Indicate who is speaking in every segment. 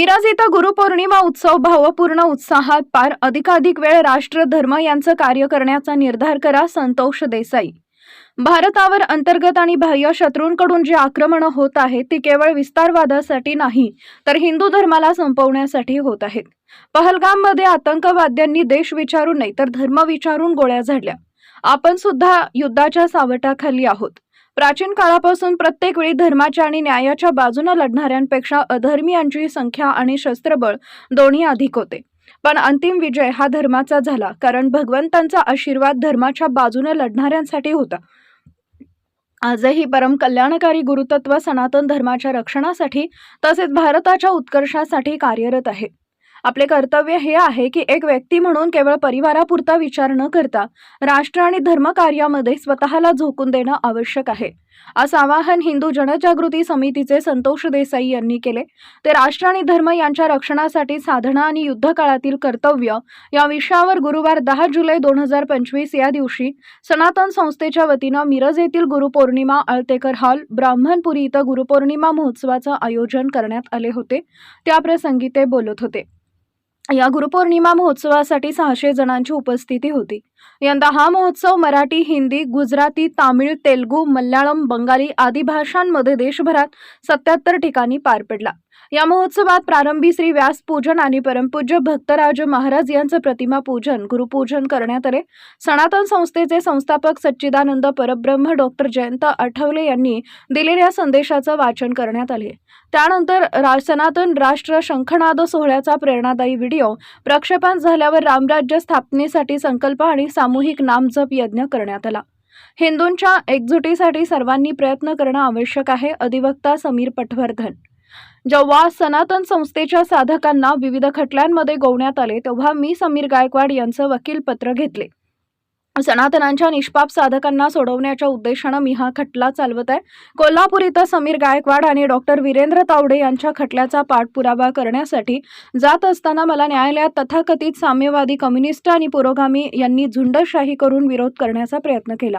Speaker 1: मिरज इथं गुरुपौर्णिमा उत्सव भावपूर्ण उत्साहात पार अधिकाधिक वेळ राष्ट्र धर्म यांचं कार्य करण्याचा निर्धार करा संतोष देसाई. भारतावर अंतर्गत आणि बाह्य शत्रूंकडून जी आक्रमणं होत आहेत ती केवळ विस्तारवादासाठी नाही तर हिंदू धर्माला संपवण्यासाठी होत आहेत. पहलगाममध्ये आतंकवाद्यांनी देश विचारून नाही तर धर्म विचारून गोळ्या झाडल्या. आपण सुद्धा युद्धाच्या सावटाखाली आहोत. प्राचीन काळापासून प्रत्येक वेळी धर्माच्या आणि न्यायाच्या बाजूने लढणाऱ्यांपेक्षा अधर्मीयांची संख्या आणि शस्त्रबळ दोन्ही अधिक होते. पण अंतिम विजय हा धर्माचा झाला कारण भगवंतांचा आशीर्वाद धर्माच्या बाजूने लढणाऱ्यांसाठी होता. आजही परम कल्याणकारी गुरुतत्व सनातन धर्माच्या रक्षणासाठी तसेच भारताच्या उत्कर्षासाठी कार्यरत आहे. आपले कर्तव्य हे आहे की एक व्यक्ती म्हणून केवळ परिवारापुरता विचार न करता राष्ट्र आणि धर्मकार्यामध्ये स्वतःला झोकून देणं आवश्यक आहे. असं आवाहन हिंदू जनजागृती समितीचे संतोष देसाई यांनी केले. ते राष्ट्र आणि धर्म यांच्या रक्षणासाठी साधना आणि युद्धकाळातील कर्तव्य या विषयावर गुरुवार दहा जुलै दोन हजार पंचवीस या दिवशी सनातन संस्थेच्या वतीनं मिरज येथील गुरुपौर्णिमा अळतेकर हॉल ब्राह्मणपुरी इथं गुरुपौर्णिमा महोत्सवाचं आयोजन करण्यात आले होते. त्याप्रसंगी ते बोलत होते. या गुरुपौर्णिमा महोत्सवासाठी सहाशे जणांची उपस्थिती होती. यंदा हा महोत्सव मराठी हिंदी गुजराती तामिळ तेलगू मल्याळम बंगाली आदी भाषांमध्ये देशभरात सत्याहत्तर ठिकाणी पार पडला. या महोत्सवात प्रारंभी श्री व्यास पूजन आणि परमपूज्य भक्तराज महाराज यांचं प्रतिमा पूजन गुरुपूजन करण्यात आले. सनातन संस्थेचे संस्थापक सच्चिदानंद परब्रह्म डॉक्टर जयंत आठवले यांनी दिलेल्या संदेशाचं वाचन करण्यात आले. त्यानंतर रा सनातन राष्ट्र शंखनाद सोहळ्याचा प्रेरणादायी व्हिडिओ प्रक्षेपण झाल्यावर रामराज्य स्थापनेसाठी संकल्प आणि सामूहिक नामजप यज्ञ करण्यात आला. हिंदूंच्या एकजुटीसाठी सर्वांनी प्रयत्न करणं आवश्यक आहे अधिवक्ता समीर पटवर्धन. जेव्हा सनातन संस्थेच्या साधकांना विविध खटल्यांमध्ये गोवण्यात आले तेव्हा मी समीर गायकवाड यांचं वकीलपत्र घेतले. सनातनांच्या निष्पाप साधकांना सोडवण्याच्या उद्देशानं मी हा खटला चालवत आहे. कोल्हापूर इथं समीर गायकवाड आणि डॉक्टर वीरेंद्र तावडे यांच्या खटल्याचा पाठपुरावा करण्यासाठी जात असताना मला न्यायालयात तथाकथित साम्यवादी कम्युनिस्ट आणि पुरोगामी यांनी झुंडशाही करून विरोध करण्याचा प्रयत्न केला.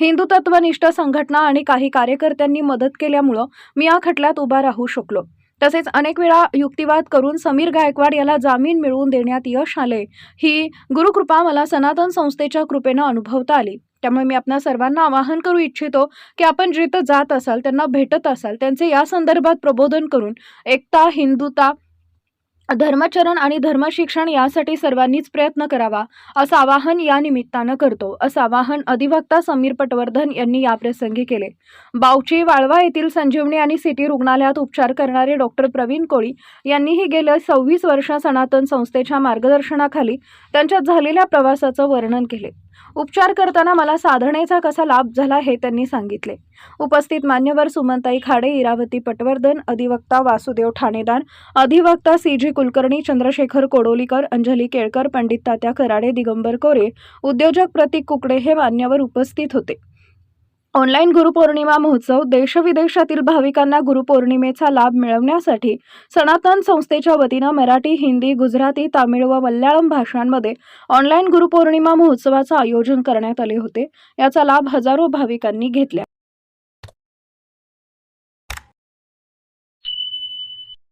Speaker 1: हिंदुत्वनिष्ठ संघटना आणि काही कार्यकर्त्यांनी मदत केल्यामुळं मी या खटल्यात उभा राहू शकलो. तसेच अनेक वेळा युक्तिवाद करून समीर गायकवाड याला जामीन मिळवून देण्यात यश आले. ही गुरुकृपा मला सनातन संस्थेच्या कृपेनं अनुभवता आली. त्यामुळे मी आपणा सर्वांना आवाहन करू इच्छितो की आपण जिथं जात असाल त्यांना भेटत असाल त्यांचे या संदर्भात प्रबोधन करून एकता हिंदुता धर्मचरण आणि धर्मशिक्षण यासाठी सर्वांनीच प्रयत्न करावा असं आवाहन या निमित्तानं करतो असं आवाहन अधिवक्ता समीर पटवर्धन यांनी याप्रसंगी केले. बावची वाळवा येथील संजीवनी आणि सिटी रुग्णालयात उपचार करणारे डॉक्टर प्रवीण कोळी यांनीही गेल्या सव्वीस वर्ष सनातन संस्थेच्या मार्गदर्शनाखाली त्यांच्यात झालेल्या प्रवासाचं वर्णन केले. उपचार करताना मला साधनेचा कसा लाभ झाला हे त्यांनी सांगितले. उपस्थित मान्यवर सुमनताई खाडे इरावती पटवर्धन अधिवक्ता वासुदेव ठाणेदार अधिवक्ता सी जी कुलकर्णी चंद्रशेखर कोडोलीकर अंजली केळकर पंडित तात्या कराडे दिगंबर कोरे उद्योजक प्रतीक कुकडे हे मान्यवर उपस्थित होते. ऑनलाईन गुरुपौर्णिमा महोत्सव देशविदेशातील भाविकांना गुरुपौर्णिमेचा लाभ मिळवण्यासाठी सनातन संस्थेच्या वतीनं मराठी हिंदी गुजराती तामिळ व मल्याळम भाषांमध्ये ऑनलाईन गुरुपौर्णिमा महोत्सवाचं आयोजन करण्यात आले होते. याचा लाभ हजारो भाविकांनी घेतला